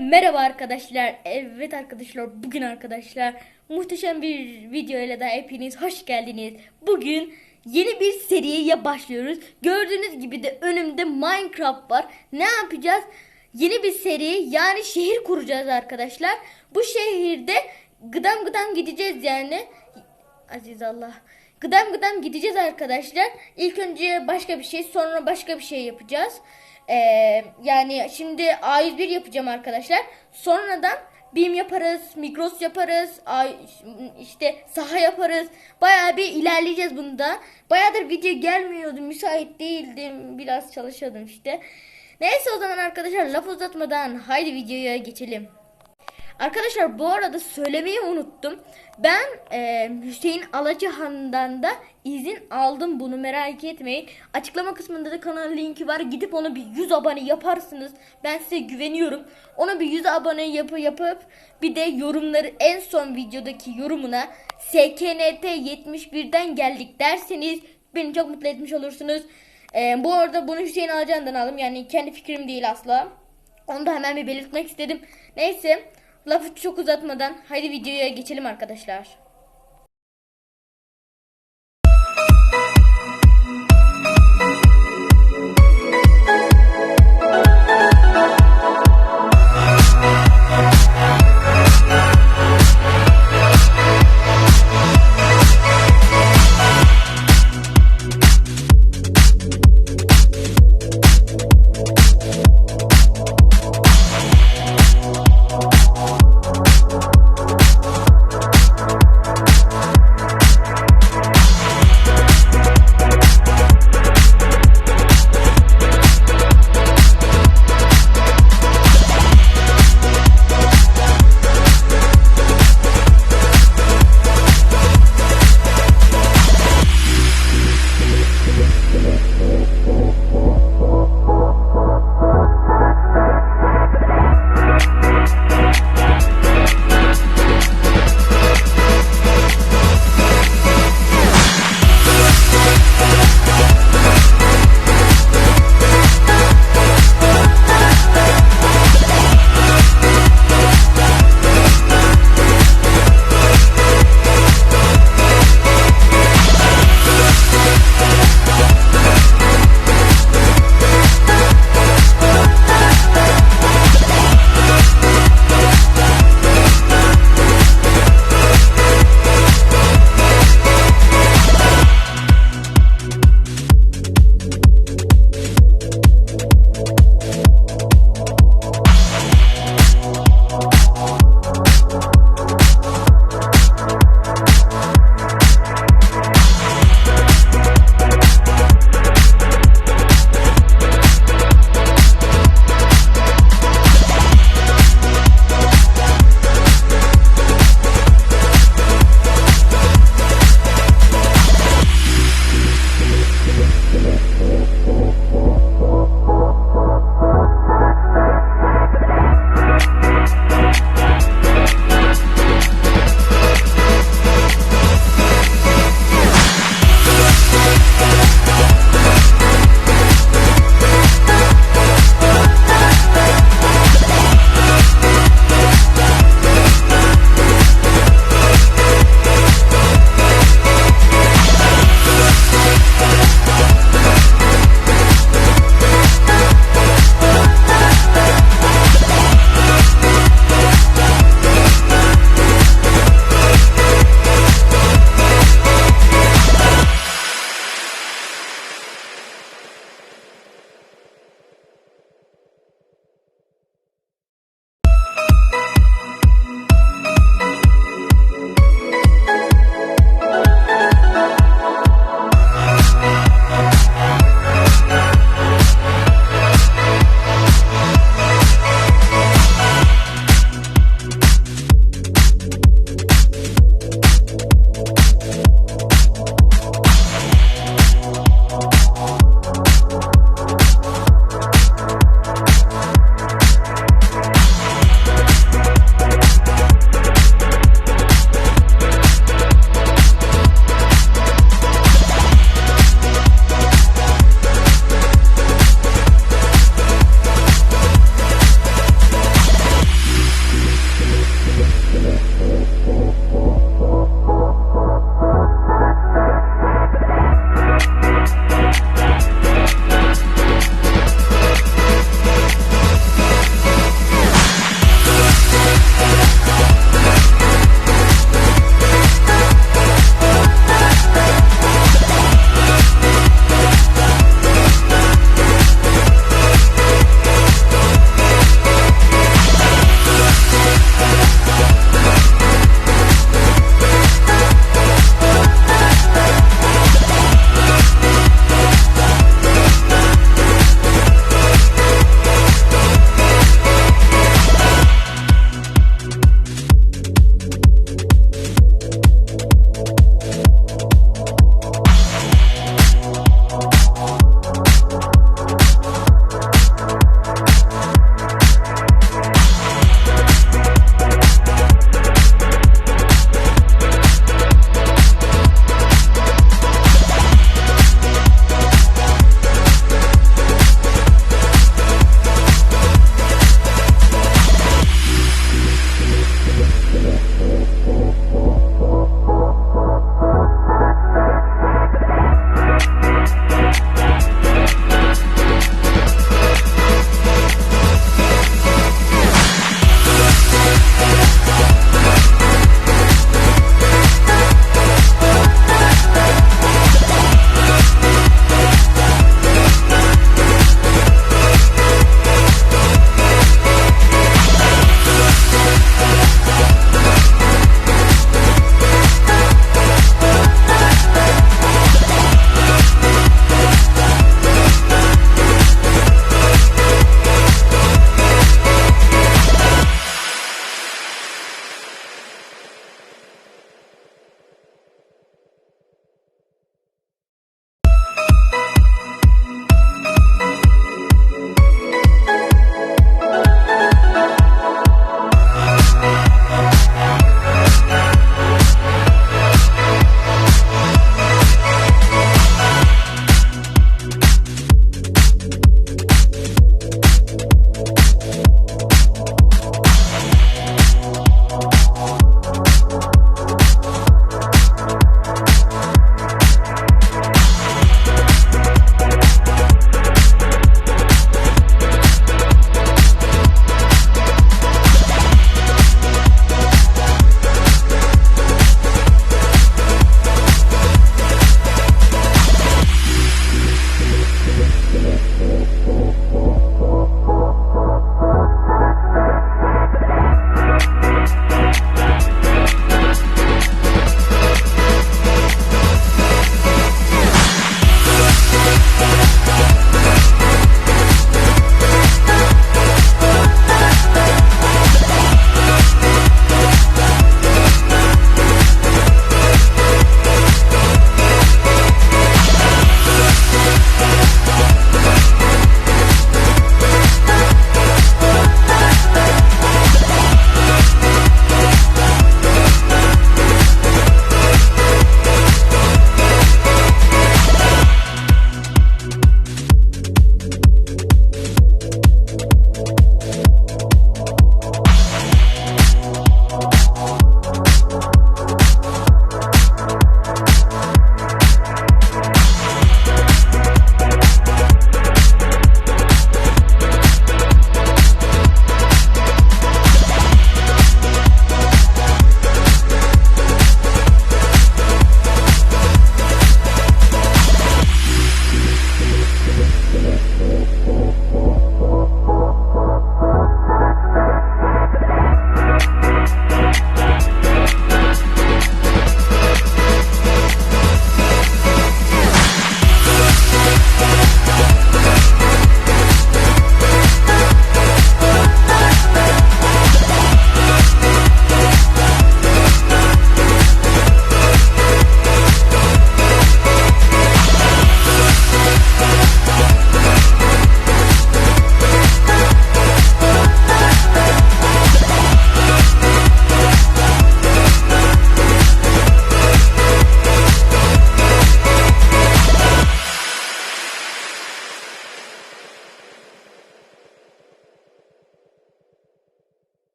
Merhaba arkadaşlar. Evet arkadaşlar bugün arkadaşlar muhteşem bir video ile daha hepiniz hoş geldiniz. Bugün yeni bir seriye başlıyoruz. Gördüğünüz gibi de önümde Minecraft var. Ne yapacağız? Yeni bir seri yani şehir kuracağız arkadaşlar. Bu şehirde gıdam gıdam gideceğiz yani. Aziz Allah. Gıdam gıdam gideceğiz arkadaşlar. İlk önce başka bir şey sonra başka bir şey yapacağız. Ee, yani şimdi A101 yapacağım arkadaşlar. Sonradan BİM yaparız, Migros yaparız, işte saha yaparız. Bayağı bir ilerleyeceğiz bunda. Bayağıdır video gelmiyordu, müsait değildim. Biraz çalışıyordum işte. Neyse o zaman arkadaşlar laf uzatmadan haydi videoya geçelim. Arkadaşlar bu arada söylemeyi unuttum. Ben e, Hüseyin Alacahan'dan da izin aldım bunu merak etmeyin. Açıklama kısmında da kanal linki var. Gidip onu bir 100 abone yaparsınız. Ben size güveniyorum. Ona bir 100 abone yapı yapıp bir de yorumları en son videodaki yorumuna SKNT 71'den geldik derseniz beni çok mutlu etmiş olursunuz. E, bu arada bunu Hüseyin Alacahan'dan aldım. Yani kendi fikrim değil asla. Onu da hemen bir belirtmek istedim. Neyse lafı çok uzatmadan haydi videoya geçelim arkadaşlar. Thank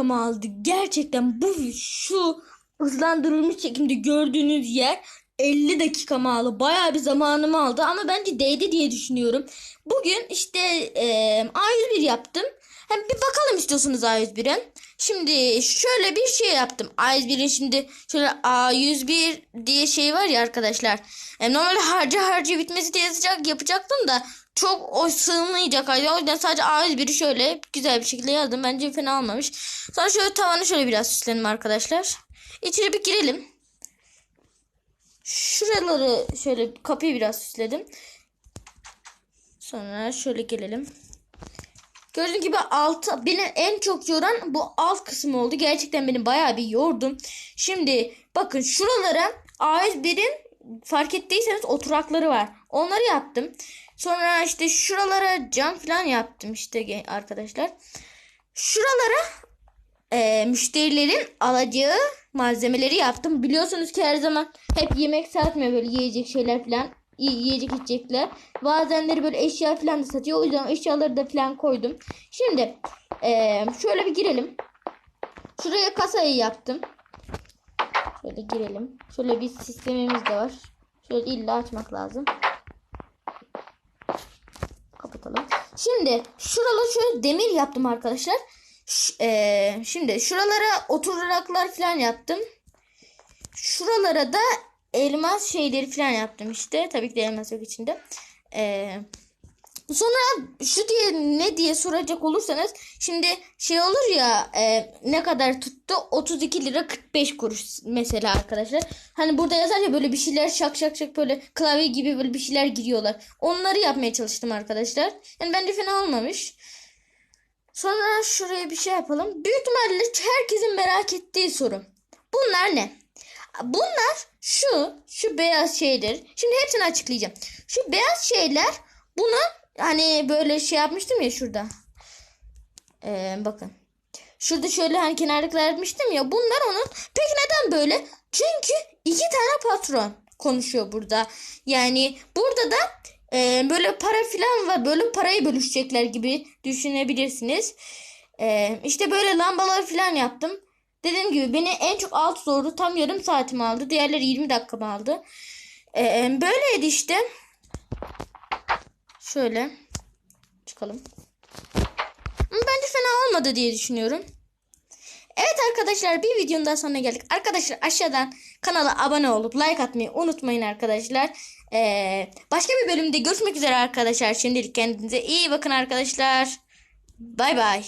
dakikamı aldı. Gerçekten bu şu hızlandırılmış şekilde gördüğünüz yer 50 dakikamı aldı. Bayağı bir zamanımı aldı ama bence değdi diye düşünüyorum. Bugün işte e, A101 yaptım. Hem bir bakalım istiyorsunuz A101'e. Şimdi şöyle bir şey yaptım. A101'in şimdi şöyle A101 diye şey var ya arkadaşlar. E, normalde harca harca bitmesi diye yazacak, yapacaktım da çok o sığmayacak. O yüzden sadece A101'i şöyle güzel bir şekilde yazdım. Bence fena olmamış. Sonra şöyle tavanı şöyle biraz süsledim arkadaşlar. İçeri bir girelim. Şuraları şöyle kapıyı biraz süsledim. Sonra şöyle gelelim. Gördüğünüz gibi altı beni en çok yoran bu alt kısmı oldu. Gerçekten beni bayağı bir yordum. Şimdi bakın şuralara A101'in fark ettiyseniz oturakları var. Onları yaptım. Sonra işte şuralara cam falan yaptım işte arkadaşlar. Şuralara e, müşterilerin alacağı malzemeleri yaptım. Biliyorsunuz ki her zaman hep yemek satmıyor böyle yiyecek şeyler falan. Yiyecek içecekler. Bazenleri böyle eşya falan da satıyor. O yüzden eşyaları da falan koydum. Şimdi e, şöyle bir girelim. Şuraya kasayı yaptım. Şöyle girelim. Şöyle bir sistemimiz de var. Şöyle illa açmak lazım. Kapatalım. Şimdi şuralara şöyle demir yaptım arkadaşlar. Ş- eee, şimdi şuralara oturaklar falan yaptım. Şuralara da elmas şeyleri falan yaptım işte. Tabii ki de elmas yok içinde. Eee Sonra şu diye ne diye soracak olursanız şimdi şey olur ya e, ne kadar tuttu 32 lira 45 kuruş mesela arkadaşlar. Hani burada yazar ya böyle bir şeyler şak şak şak böyle klavye gibi böyle bir şeyler giriyorlar. Onları yapmaya çalıştım arkadaşlar. Yani bence fena olmamış. Sonra şuraya bir şey yapalım. Büyük ihtimalle herkesin merak ettiği soru. Bunlar ne? Bunlar şu, şu beyaz şeyler. Şimdi hepsini açıklayacağım. Şu beyaz şeyler buna hani böyle şey yapmıştım ya şurada. Ee, bakın. Şurada şöyle hani kenarlıklar yapmıştım ya. Bunlar onun. Peki neden böyle? Çünkü iki tane patron konuşuyor burada. Yani burada da e, böyle para falan var. Böyle parayı bölüşecekler gibi düşünebilirsiniz. E, işte böyle lambalar falan yaptım. Dediğim gibi beni en çok alt zordu. Tam yarım saatimi aldı. Diğerleri 20 dakikamı aldı. E, böyleydi işte. Şöyle çıkalım. Bence fena olmadı diye düşünüyorum. Evet arkadaşlar bir videonun daha sonuna geldik. Arkadaşlar aşağıdan kanala abone olup like atmayı unutmayın arkadaşlar. Ee, başka bir bölümde görüşmek üzere arkadaşlar. Şimdilik kendinize iyi bakın arkadaşlar. Bay bay.